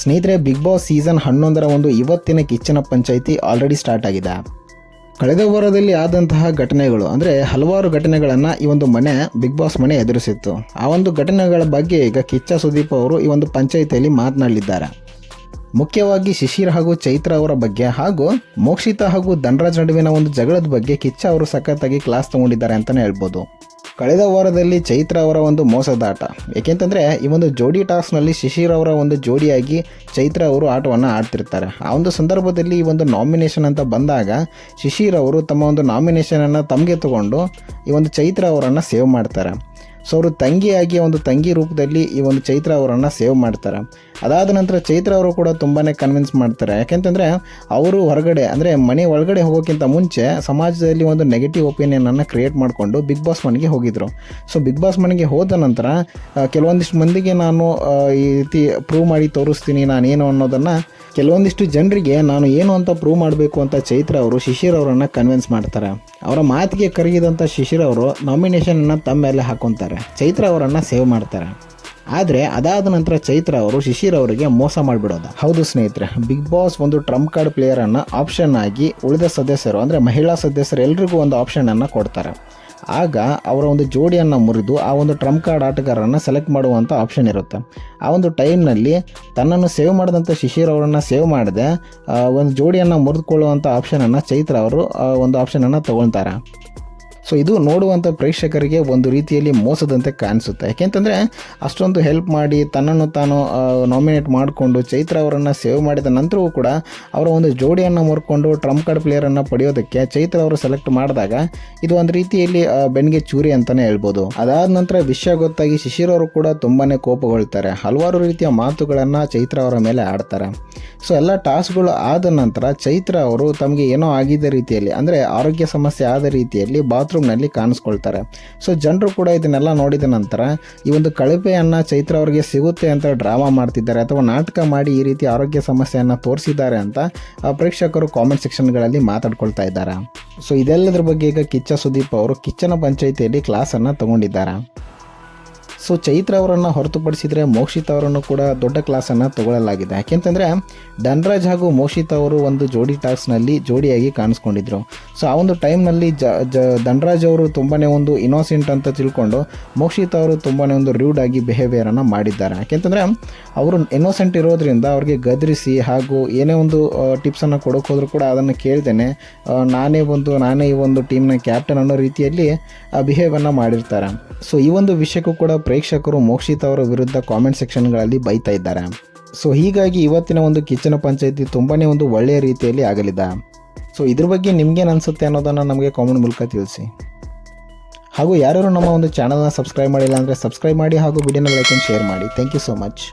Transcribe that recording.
ಸ್ನೇಹಿತರೆ big boss season ಹನ್ನೊಂದರ ಒಂದು ಇವತ್ತಿನ ಕಿಚ್ಚನ ಪಂಚಾಯಿತಿ ಆಲ್ರೆಡಿ ಸ್ಟಾರ್ಟ್ ಆಗಿದೆ. ಕಳೆದ ವಾರದಲ್ಲಿ ಆದಂತಹ ಘಟನೆಗಳು, ಅಂದರೆ ಹಲವಾರು ಘಟನೆಗಳನ್ನು ಈ ಒಂದು ಮನೆ ಬಿಗ್ ಬಾಸ್ ಮನೆ ಎದುರಿಸಿತ್ತು. ಆ ಒಂದು ಘಟನೆಗಳ ಬಗ್ಗೆ ಈಗ ಕಿಚ್ಚ ಸುದೀಪ್ ಅವರು ಈ ಒಂದು ಪಂಚಾಯಿತಿಯಲ್ಲಿ ಮಾತನಾಡಲಿದ್ದಾರೆ. ಮುಖ್ಯವಾಗಿ ಶಿಶಿರ್ ಹಾಗೂ ಚೈತ್ರ ಅವರ ಬಗ್ಗೆ ಹಾಗೂ ಮೋಕ್ಷಿತಾ ಹಾಗೂ ಧನರಾಜ್ ನಡುವಿನ ಒಂದು ಜಗಳದ ಬಗ್ಗೆ ಕಿಚ್ಚ ಅವರು ಸಖತ್ತಾಗಿ ಕ್ಲಾಸ್ ತಗೊಂಡಿದ್ದಾರೆ ಅಂತಲೇ ಹೇಳ್ಬೋದು. ಕಳೆದ ವಾರದಲ್ಲಿ ಚೈತ್ರ ಅವರ ಒಂದು ಮೋಸದಾಟ. ಏಕೆಂತಂದರೆ, ಈ ಒಂದು ಜೋಡಿ ಟಾಸ್ಕ್ನಲ್ಲಿ ಶಿಶಿರ್ ಅವರ ಒಂದು ಜೋಡಿಯಾಗಿ ಚೈತ್ರ ಅವರು ಆಟವನ್ನು ಆಡ್ತಿರ್ತಾರೆ. ಆ ಒಂದು ಸಂದರ್ಭದಲ್ಲಿ ಈ ಒಂದು ನಾಮಿನೇಷನ್ ಅಂತ ಬಂದಾಗ, ಶಿಶಿರ್ ಅವರು ತಮ್ಮ ಒಂದು ನಾಮಿನೇಷನನ್ನು ತಮಗೆ ತಗೊಂಡು ಈ ಒಂದು ಚೈತ್ರ ಅವರನ್ನು ಸೇವ್ ಮಾಡ್ತಾರೆ. ಸೊ ಅವರು ತಂಗಿಯಾಗಿ ಒಂದು ತಂಗಿ ರೂಪದಲ್ಲಿ ಈ ಒಂದು ಚೈತ್ರ ಅವರನ್ನು ಸೇವ್ ಮಾಡ್ತಾರೆ. ಅದಾದ ನಂತರ ಚೈತ್ರ ಅವರು ಕೂಡ ತುಂಬಾ ಕನ್ವಿನ್ಸ್ ಮಾಡ್ತಾರೆ. ಯಾಕೆಂತಂದರೆ ಅವರು ಹೊರಗಡೆ, ಅಂದರೆ ಮನೆ ಒಳಗಡೆ ಹೋಗೋಕ್ಕಿಂತ ಮುಂಚೆ ಸಮಾಜದಲ್ಲಿ ಒಂದು ನೆಗೆಟಿವ್ ಒಪಿನಿಯನನ್ನು ಕ್ರಿಯೇಟ್ ಮಾಡಿಕೊಂಡು ಬಿಗ್ ಬಾಸ್ ಮನೆಗೆ ಹೋಗಿದ್ದರು ಸೊ ಬಿಗ್ ಬಾಸ್ ಮನೆಗೆ ಹೋದ ನಂತರ ಕೆಲವೊಂದಿಷ್ಟು ಮಂದಿಗೆ ನಾನು ಈ ರೀತಿ ಪ್ರೂವ್ ಮಾಡಿ ತೋರಿಸ್ತೀನಿ ನಾನೇನು ಅನ್ನೋದನ್ನು ಕೆಲವೊಂದಿಷ್ಟು ಜನರಿಗೆ ನಾನು ಏನು ಅಂತ ಪ್ರೂವ್ ಮಾಡಬೇಕು ಅಂತ ಚೈತ್ರ ಅವರು, ಶಿಶಿರ್ ಅವರನ್ನು ಕನ್ವಿನ್ಸ್ ಮಾಡ್ತಾರೆ. ಅವರ ಮಾತಿಗೆ ಕರಗಿದಂಥ ಶಿಶಿರ್ ಅವರು ನಾಮಿನೇಷನನ್ನು ತಮ್ಮ ಮೇಲೆ ಹಾಕೊತಾರೆ ಚೈತ್ರ ಅವರನ್ನು ಸೇವ್ ಮಾಡ್ತಾರೆ. ಆದರೆ ಅದಾದ ನಂತರ ಚೈತ್ರ ಅವರು ಶಿಶಿರ್ ಅವರಿಗೆ ಮೋಸ ಮಾಡಿಬಿಡೋದು. ಹೌದು ಸ್ನೇಹಿತರೆ ಬಿಗ್ ಬಾಸ್ ಒಂದು ಟ್ರಂಪ್ ಕಾರ್ಡ್ ಪ್ಲೇಯರನ್ನು ಆಪ್ಷನ್ ಆಗಿ ಉಳಿದ ಸದಸ್ಯರು, ಅಂದರೆ ಮಹಿಳಾ ಸದಸ್ಯರು ಎಲ್ರಿಗೂ ಒಂದು ಆಪ್ಷನನ್ನು ಕೊಡ್ತಾರೆ. ಆಗ ಅವರ ಒಂದು ಜೋಡಿಯನ್ನು ಮುರಿದು ಆ ಒಂದು ಟ್ರಂಪ್ ಕಾರ್ಡ್ ಆಟಗಾರರನ್ನು ಸೆಲೆಕ್ಟ್ ಮಾಡುವಂಥ ಆಪ್ಷನ್ ಇರುತ್ತೆ. ಆ ಒಂದು ಟೈಮ್ನಲ್ಲಿ ತನ್ನನ್ನು ಸೇವ್ ಮಾಡಿದಂಥ ಶಿಶಿರ್ ಅವರನ್ನು ಸೇವ್ ಮಾಡದೆ ಒಂದು ಜೋಡಿಯನ್ನು ಮುರಿದುಕೊಳ್ಳುವಂಥ ಆಪ್ಷನನ್ನು ಚೈತ್ರ ಅವರು ಒಂದು ಆಪ್ಷನನ್ನು ತಗೊಳ್ತಾರೆ. ಸೊ ಇದು ನೋಡುವಂಥ ಪ್ರೇಕ್ಷಕರಿಗೆ ಒಂದು ರೀತಿಯಲ್ಲಿ ಮೋಸದಂತೆ ಕಾಣಿಸುತ್ತೆ. ಯಾಕೆಂತಂದರೆ ಅಷ್ಟೊಂದು ಹೆಲ್ಪ್ ಮಾಡಿ ತನ್ನನ್ನು ತಾನು ನಾಮಿನೇಟ್ ಮಾಡಿಕೊಂಡು ಚೈತ್ರ ಅವರನ್ನು ಸೇವ್ ಮಾಡಿದ ನಂತರವೂ ಕೂಡ ಅವರ ಒಂದು ಜೋಡಿಯನ್ನು ಮುರ್ಕೊಂಡು ಟ್ರಂಪ್ ಕಾರ್ಡ್ ಪ್ಲೇಯರನ್ನು ಪಡೆಯೋದಕ್ಕೆ ಚೈತ್ರ ಅವರು ಸೆಲೆಕ್ಟ್ ಮಾಡಿದಾಗ ಇದು ಒಂದು ರೀತಿಯಲ್ಲಿ ಬೆನ್ಗೆ ಚೂರಿ ಅಂತಲೇ ಹೇಳ್ಬೋದು. ಅದಾದ ನಂತರ ವಿಷಯ ಗೊತ್ತಾಗಿ ಶಿಶಿರ್ ಅವರು ಕೂಡ ತುಂಬಾ ಕೋಪಗೊಳ್ತಾರೆ. ಹಲವಾರು ರೀತಿಯ ಮಾತುಗಳನ್ನು ಚೈತ್ರ ಅವರ ಮೇಲೆ ಆಡ್ತಾರೆ. ಸೊ ಎಲ್ಲ ಟಾಸ್ಕ್ಗಳು ಆದ ನಂತರ ಚೈತ್ರ ಅವರು ತಮಗೆ ಏನೋ ಆಗಿದ್ದ ರೀತಿಯಲ್ಲಿ, ಅಂದರೆ ಆರೋಗ್ಯ ಸಮಸ್ಯೆ ಆದ ರೀತಿಯಲ್ಲಿ ಬಾತ್ರೂಮ್ನಲ್ಲಿ ಕಾಣಿಸ್ಕೊಳ್ತಾರೆ. ಸೊ ಜನರು ಕೂಡ ಇದನ್ನೆಲ್ಲ ನೋಡಿದ ನಂತರ ಈ ಒಂದು ಕಳಪೆಯನ್ನು ಚೈತ್ರ ಅವರಿಗೆ ಸಿಗುತ್ತೆ ಅಂತ ಡ್ರಾಮಾ ಮಾಡ್ತಿದ್ದಾರೆ ಅಥವಾ ನಾಟಕ ಮಾಡಿ ಈ ರೀತಿ ಆರೋಗ್ಯ ಸಮಸ್ಯೆಯನ್ನು ತೋರಿಸಿದ್ದಾರೆ ಅಂತ ಪ್ರೇಕ್ಷಕರು ಕಾಮೆಂಟ್ ಸೆಕ್ಷನ್ಗಳಲ್ಲಿ ಮಾತಾಡ್ಕೊಳ್ತಾ ಇದ್ದಾರೆ. ಸೊ ಇದೆಲ್ಲದರ ಬಗ್ಗೆ ಈಗ ಕಿಚ್ಚ ಸುದೀಪ್ ಅವರು ಕಿಚ್ಚನ ಪಂಚಾಯಿತಿಯಲ್ಲಿ ಕ್ಲಾಸನ್ನು ತಗೊಂಡಿದ್ದಾರೆ. ಸೊ ಚೈತ್ರ ಅವರನ್ನು ಹೊರತುಪಡಿಸಿದರೆ ಮೋಕ್ಷಿತ್ ಅವರನ್ನು ಕೂಡ ದೊಡ್ಡ ಕ್ಲಾಸನ್ನು ತಗೊಳ್ಳಲಾಗಿದೆ. ಯಾಕೆಂತಂದರೆ ಧನ್ರಾಜ್ ಹಾಗೂ ಮೋಕ್ಷಿತ್ ಅವರು ಒಂದು ಜೋಡಿ ಟಾಸ್ಕ್ನಲ್ಲಿ ಜೋಡಿಯಾಗಿ ಕಾಣಿಸ್ಕೊಂಡಿದ್ರು. ಸೊ ಆ ಒಂದು ಟೈಮ್ನಲ್ಲಿ ಜ ಜ, ಧನ್ರಾಜ್ ಅವರು ತುಂಬಾ ಒಂದು ಇನೋಸೆಂಟ್ ಅಂತ ತಿಳ್ಕೊಂಡು ಮೋಕ್ಷಿತ್ ಅವರು ತುಂಬಾ ಒಂದು ರೂಡ್ ಆಗಿ ಬಿಹೇವಿಯರನ್ನು ಮಾಡಿದ್ದಾರೆ. ಯಾಕೆಂತಂದರೆ ಅವರು ಇನೋಸೆಂಟ್ ಇರೋದ್ರಿಂದ ಅವ್ರಿಗೆ ಗದರಿಸಿ ಹಾಗೂ ಏನೇ ಒಂದು ಟಿಪ್ಸನ್ನು ಕೊಡೋಕೆ ಹೋದರೂ ಕೂಡ ಅದನ್ನು ಕೇಳ್ದೇನೆ ನಾನೇ ಒಂದು, ನಾನೇ ಈ ಒಂದು ಟೀಮ್ನ ಕ್ಯಾಪ್ಟನ್ ಅನ್ನೋ ರೀತಿಯಲ್ಲಿ ಬಿಹೇವನ್ನು ಮಾಡಿರ್ತಾರೆ. ಸೊ ಈ ಒಂದು ವಿಷಯಕ್ಕೂ ಕೂಡ ಪ್ರೇಕ್ಷಕರು ಮೋಕ್ಷಿತ್ ಅವರ ವಿರುದ್ಧ ಕಾಮೆಂಟ್ ಸೆಕ್ಷನ್ಗಳಲ್ಲಿ ಬೈತಾ ಇದ್ದಾರೆ. ಸೊ ಹೀಗಾಗಿ ಇವತ್ತಿನ ಒಂದು ಕಿಚನ ಪಂಚಾಯಿತಿ ತುಂಬಾ ಒಂದು ಒಳ್ಳೆಯ ರೀತಿಯಲ್ಲಿ ಆಗಲಿದೆ. ಸೊ ಇದ್ರ ಬಗ್ಗೆ ನಿಮ್ಗೇನು ಅನಿಸುತ್ತೆ ಅನ್ನೋದನ್ನು ನಮಗೆ ಕಾಮೆಂಟ್ ಮೂಲಕ ತಿಳಿಸಿ. ಹಾಗೂ ಯಾರ್ಯಾರು ನಮ್ಮ ಒಂದು ಚಾನಲ್ನ ಸಬ್ಸ್ಕ್ರೈಬ್ ಮಾಡಿಲ್ಲ ಅಂದರೆ ಸಬ್ಸ್ಕ್ರೈಬ್ ಮಾಡಿ ಹಾಗೂ ವಿಡಿಯೋನ ಲೈಕ್ ಅಂಡ್ ಶೇರ್ ಮಾಡಿ. Thank you so much